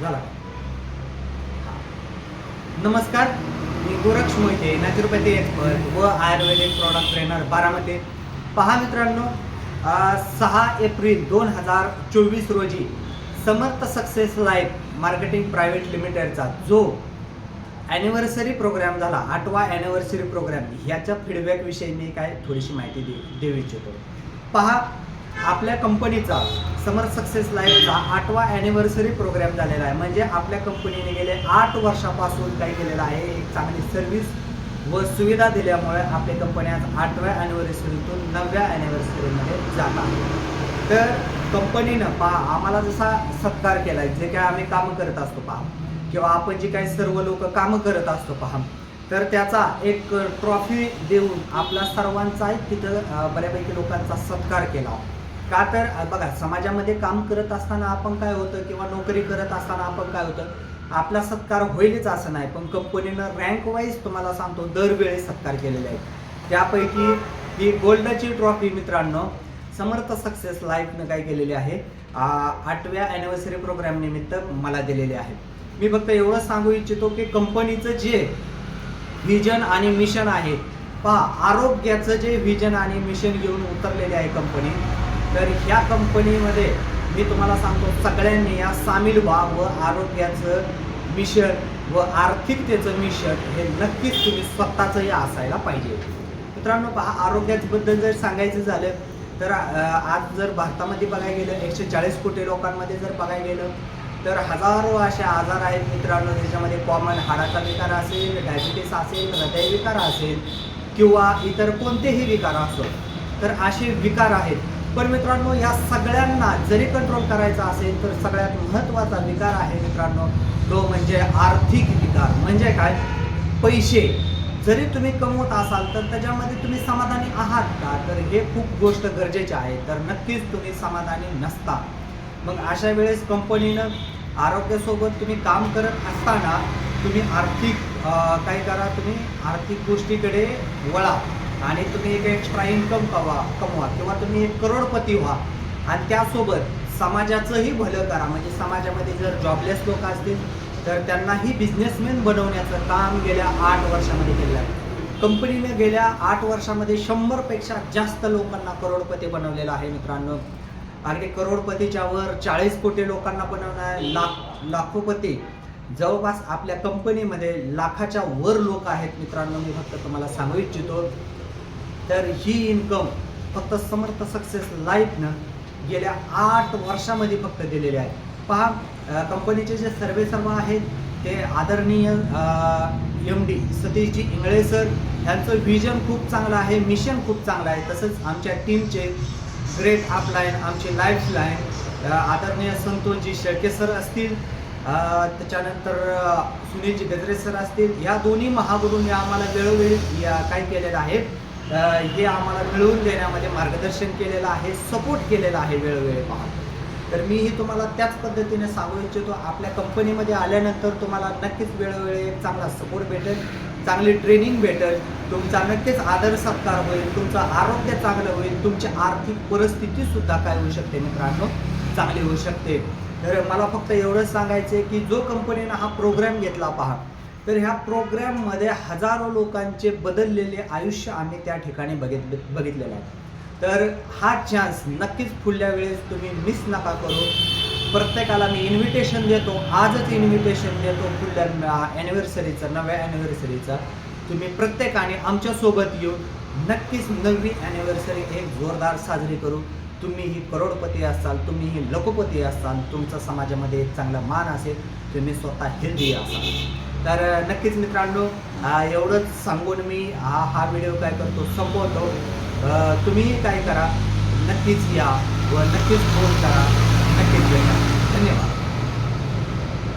झाला. नमस्कार मी गोरक्ष मोहिते नॅचरोपॅथी एक्सपर्ट व आयुर्वेदिक प्रॉडक्ट ट्रेनर बारामध्ये पहा मित्रांनो सहा एप्रिल दोन हजार चोवीस रोजी Samarth success life marketing private लिमिटेडचा जो ॲनिव्हर्सरी प्रोग्राम झाला आठवा ॲनिव्हर्सरी प्रोग्राम ह्याच्या फीडबॅकविषयी मी काय थोडीशी माहिती दे देऊ इच्छितो. पहा आपल्या कंपनीचा समर सक्सेस लाईफचा आठवा ॲनिव्हर्सरी प्रोग्राम झालेला आहे. म्हणजे आपल्या कंपनीने गेले आठ वर्षापासून काय केलेलं आहे. एक चांगली सर्व्हिस व सुविधा दिल्यामुळे आपली कंपनी आज आठव्या ॲनिव्हर्सरीतून नवव्या ॲनिव्हर्सरीमध्ये जात आहे. तर कंपनीनं पहा आम्हाला जसा सत्कार केला आहे जे काय आम्ही कामं करत असतो पहा किंवा आपण जे काही सर्व लोक कामं करत असतो पहा तर त्याचा एक ट्रॉफी देऊन आपला सर्वांचा एक तिथं बऱ्यापैकी लोकांचा सत्कार केला. का तर बघा समाजामध्ये काम करत असताना आपण काय होतं किंवा नोकरी करत असताना आपण काय होतं? आपला सत्कार होईलच असं नाही पण कंपनीनं रँक वाईज तुम्हाला सांगतो दरवेळी सत्कार केलेले आहेत. त्यापैकी ही गोल्डची ट्रॉफी मित्रांनो समर्थ सक्सेस लाईफनं काय केलेली आहे. आठव्या ॲनिव्हर्सरी प्रोग्राम निमित्त मला दिलेले आहे. मी फक्त एवढं सांगू इच्छितो की कंपनीचं जे व्हिजन आणि मिशन आहे पहा आरोग्याचं जे व्हिजन आणि मिशन घेऊन उतरलेले आहे कंपनी तर ह्या कंपनीमध्ये मी तुम्हाला सांगतो सगळ्यांनी या सामील व्हा व आरोग्याचं मिशन व आर्थिकतेचं मिशन हे नक्कीच तुम्ही स्वतःचंही असायला पाहिजे. मित्रांनो पहा आरोग्याबद्दल जर सांगायचं झालं तर आज जर भारतामध्ये बघायला गेलं एकशे चाळीस कोटी लोकांमध्ये जर बघायला गेलं तर हजारो असे आजार आहेत मित्रांनो ज्याच्यामध्ये कॉमन हाडाचा विकार असेल डायबिटीस असेल हृदयविकार असेल किंवा इतर कोणतेही विकार असो तर असे विकार आहेत पण मित्रांनो या सगळ्यांना जरी कंट्रोल करायचा असेल तर सगळ्यात महत्त्वाचा विकार आहे मित्रांनो तो म्हणजे आर्थिक विकार. म्हणजे काय? पैसे. जरी तुम्ही कमवत असाल तर त्याच्यामध्ये तुम्ही समाधानी आहात का? तर हे खूप गोष्ट गरजेचे आहे. तर नक्कीच तुम्ही समाधानी नसता. मग अशा वेळेस कंपनीनं आरोग्यासोबत तुम्ही काम करत असताना तुम्ही आर्थिक काय करा तुम्ही आर्थिक गोष्टीकडे वळा. आणि तुम्ही एक एक्स्ट्रा इन्कम कवा कमवा किंवा तुम्ही एक करोडपती व्हा. आणि त्यासोबत समाजाचंही भलं करा. म्हणजे समाजामध्ये जर जॉबलेस लोक असतील तर त्यांनाही बिझनेसमॅन बनवण्याचं काम गेल्या आठ वर्षामध्ये केलं आहे. कंपनीने गेल्या आठ वर्षामध्ये शंभरपेक्षा जास्त लोकांना करोडपती बनवलेलं आहे मित्रांनो. अगदी करोडपतीच्या वर चाळीस कोटी लोकांना बनवणार लाख लाखोपती जवळपास आपल्या कंपनीमध्ये लाखाच्या वर लोक आहेत मित्रांनो मी फक्त तुम्हाला सांगू इच्छितो. तर ही इन्कम फक्त समर्थ सक्सेस लाईफनं गेल्या आठ वर्षामध्ये फक्त दिलेले आहे. पहा कंपनीचे जे सर्वे सर्व आहेत ते आदरणीय M D Satishji Ingle sir यांचं व्हिजन खूप चांगलं आहे मिशन खूप चांगलं आहे. तसंच आमच्या टीमचे ग्रेट अपलाईन आमचे लाईफ लाईन आदरणीय संतोषजी शेळके सर असतील त्याच्यानंतर सुनीलजी गजरे सर असतील या दोन्ही महागुरूंनी आम्हाला वेळोवेळी या काय केलेलं आहे हे आम्हाला मिळवून देण्यामध्ये मार्गदर्शन केलेलं आहे सपोर्ट केलेला आहे वेळोवेळी पहा तर मीही तुम्हाला त्याच पद्धतीने सांगू इच्छितो आपल्या कंपनीमध्ये आल्यानंतर तुम्हाला नक्कीच वेळोवेळी एक चांगला सपोर्ट भेटेल चांगली ट्रेनिंग भेटेल तुमचा नक्कीच आदर सत्कार होईल तुमचं आरोग्य चांगलं होईल तुमची आर्थिक परिस्थिती सुद्धा काय होऊ शकते मित्रांनो? चांगली होऊ शकते. तर मला फक्त एवढंच सांगायचं आहे की जो कंपनीनं हा प्रोग्राम घेतला पहा तर ह्या प्रोग्रॅममध्ये हजारो लोकांचे बदललेले आयुष्य आम्ही त्या ठिकाणी बघित बघितलेलं आहे. तर हा चान्स नक्कीच पुढल्या वेळेस तुम्ही मिस नका करू. प्रत्येकाला मी इन्व्हिटेशन देतो आजच इन्व्हिटेशन देतो पुढल्या ॲनिव्हर्सरीचं नव्या ॲनिव्हर्सरीचं तुम्ही प्रत्येकाने आमच्यासोबत येऊन नक्कीच नवी ॲनिव्हर्सरी एक जोरदार साजरी करू. तुम्ही ही करोडपती असाल तुम्ही ही लखोपती असाल तुमचा समाजामध्ये एक चांगला मान असेल तुम्ही स्वतः हेल्दी असाल. तर नक्कीच मित्रांनो एवढंच सांगून मी हा हा व्हिडिओ काय करतो संपवतो. तुम्ही तुम्हीही काय करा नक्कीच या व नक्कीच फोन करा. नक्कीच भेटा. धन्यवाद.